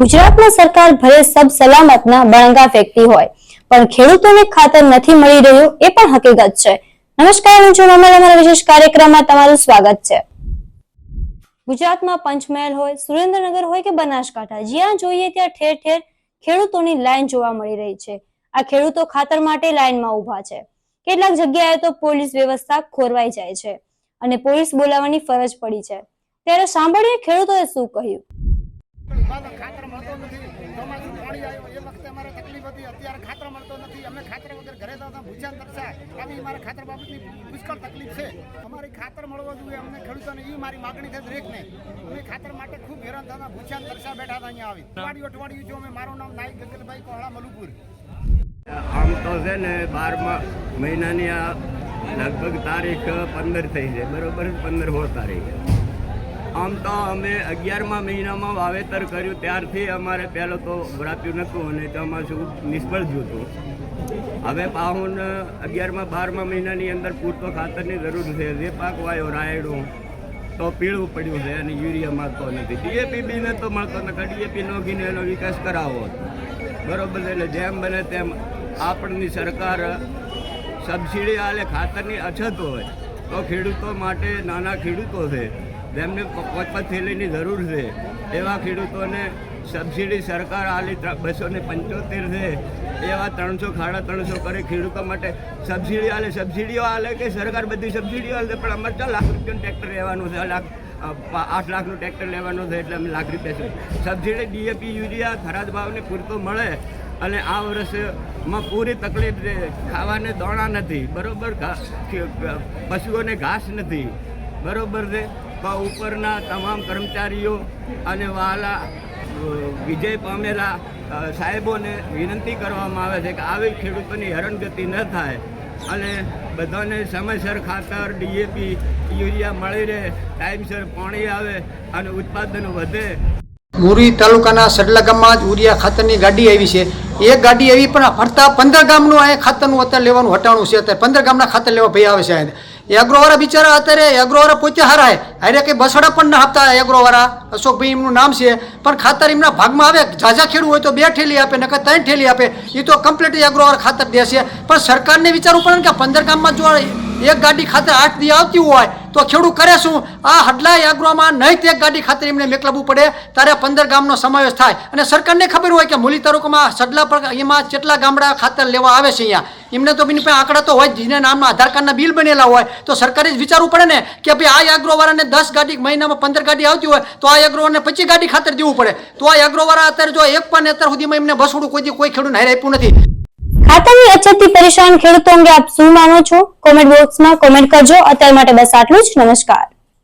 ગુજરાતમાં સરકાર ભલે સબ સલામતના બળંગા ફેંકતી હોય, પણ ખેડૂતોને ખાતર નથી મળી રહ્યું એ પણ હકીકત છે. નમસ્કાર, હું છું નમ્ર અમારા વિશેષ કાર્યક્રમમાં તમારું સ્વાગત છે. ગુજરાતમાં પંચમહેલ હોય, સુરેન્દ્રનગર હોય કે બનાસકાંઠા, જ્યાં જોઈએ ત્યાં ઠેર ઠેર ખેડૂતોની લાઈન જોવા મળી રહી છે. આ ખેડૂતો ખાતર માટે લાઈનમાં ઊભા છે. કેટલાક જગ્યાએ તો પોલીસ વ્યવસ્થા ખોરવાઈ જાય છે અને પોલીસ બોલાવવાની ફરજ પડી છે. ત્યારે સાંભળીએ ખેડૂતોએ શું કહ્યું. ખાતર મળતો નથી, ચોમાસું પાણી આવ્યું, એ વખતે અમારે તકલીફ હતી, અત્યારે ખાતર મળતો નથી. અમે ખાતર વગર ઘરે તો ભૂચાન તરસાય. આવી મારે ખાતર બાબતની પુષ્કળ તકલીફ છે. અમારી ખાતર મળવા જોઈએ, અમને ખેડૂતોને એ મારી માગણી છે દરેકને. અમે ખાતર માટે ખૂબ હેરાન થતા ભૂચાન તરસા બેઠા હતા અહીંયા આવી. અઠવાડિયું અઠવાડિયું જો અમે, મારું નામ નાઈક ગગનભાઈ કોહળા, મલુપુર. આમ તો છે ને, બારમા મહિનાની આ લગભગ તારીખ પંદર થઈ છે. બરોબર? પંદર હો તારીખ. આમ તો અમે અગિયારમા મહિનામાં વાવેતર કર્યું, ત્યારથી અમારે પહેલો તો વરાપ્યું નહોતું અને ચોમાસું નિષ્ફળ ગયું હતું. હવે પાહુન અગિયારમા, બારમા મહિનાની અંદર પૂરતો ખાતરની જરૂર છે. જે પાક વાયો, રાયડું, તો પીળું પડ્યું છે અને યુરિયા મળતો નથી. ડીએપી બીને તો મળતો નથી. ડીએપી નોખીને એનો વિકાસ કરાવો. બરોબર એટલે જેમ બને તેમ આપણની સરકાર સબસિડી આલે, ખાતરની અછત હોય, તો ખેડૂતો માટે નાના ખેડૂતો છે. જેમને પ- પાંચ પાંચ થેલીની જરૂર છે. એવા ખેડૂતોને સબસિડી સરકાર આલી બસો ને પંચોતેર છે. એવા ત્રણસો, સાડા ત્રણસો કરે ખેડૂતો માટે સબસિડી આલે, સબસિડીઓ આલે કે સરકાર બધી સબસિડીઓ આલે, પણ અમારે ચાર લાખ રૂપિયાનું ટ્રેક્ટર લેવાનું છે. લાખ આઠ લાખનું ટ્રેક્ટર લેવાનું છે એટલે અમે લાખ રૂપિયા છે. સબસિડી ડીએપી, યુરિયા, ખરાદ ભાવને પૂરતો મળે અને આ વર્ષમાં પૂરી તકલીફ છે. ખાવાને દોણા નથી, બરોબર? પશુઓને ઘાસ નથી, બરાબર છે? તો ઉપરના તમામ કર્મચારીઓ અને વાલા વિજય પામેલા સાહેબોને વિનંતી કરવામાં આવે છે કે આવી ખેડૂતોની હેરાનગતિ ન થાય અને બધાને સમયસર ખાતર, ડીએપી, યુરિયા મળી રહે, ટાઈમસર પાણી આવે અને ઉત્પાદન વધે. મુરી તાલુકાના સડલા ગામમાં જ યુરિયા ખાતરની ગાડી આવી છે. એ ગાડી આવી પણ ફરતા પંદર ગામનું અહીંયા ખાતરનું અત્યારે લેવાનું હટાણું છે. અત્યારે પંદર ગામના ખાતર લેવા ભાઈ આવે છે અહીંયા એગ્રોવાળા બિચારા અત્યારે એગ્રોવાળા પોતે હારાય. હારે કંઈ બસડા પણ ના આપતા એગ્રોવાળા. અશોકભાઈ એમનું નામ છે. પણ ખાતર એમના ભાગમાં આવે. ઝાઝા ખેડૂ હોય તો બે ઠેલી આપે, નકર ત્રણ ઠેલી આપે. એ તો કમ્પ્લીટ એગ્રોવાળા ખાતર દેશે. પણ સરકારને વિચારવું પડે ને કે પંદર ગામમાં જો એક ગાડી ખાતર આઠ દી આવતી હોય તો ખેડૂત કરે શું? આ હડલા એગ્રોમાં નહીં તે ગાડી ખાતર એમને મેકલાવવું પડે, ત્યારે પંદર ગામનો સમાવેશ થાય. અને સરકારને ખબર હોય કે મૂલી તાલુકામાં સડલા પર એમાં કેટલા ગામડા ખાતર લેવા આવે છે અહીંયા, એમને તો એની પાસે આંકડા તો હોય જેના નામના આધાર કાર્ડના બિલ બનેલા હોય. તો સરકારે જ વિચારવું પડે ને કે ભાઈ આ એગ્રોવાળાને દસ ગાડી મહિનામાં પંદર ગાડી આવતી હોય, તો આ એગ્રોવાળાને પચીસ ગાડી ખાતર દેવું પડે. તો આ એગ્રોવાળા અત્યારે જો એક પણ અત્યાર સુધીમાં એમને બસોડું કોઈ કોઈ ખેડૂત હારે આપ્યું નથી. ખાતરની અછતથી પરેશાન ખેડૂતો અંગે આપ શું માનો છો? કોમેન્ટ બોક્સમાં કોમેન્ટ કરજો. અત્યાર માટે બસ આટલું જ. નમસ્કાર.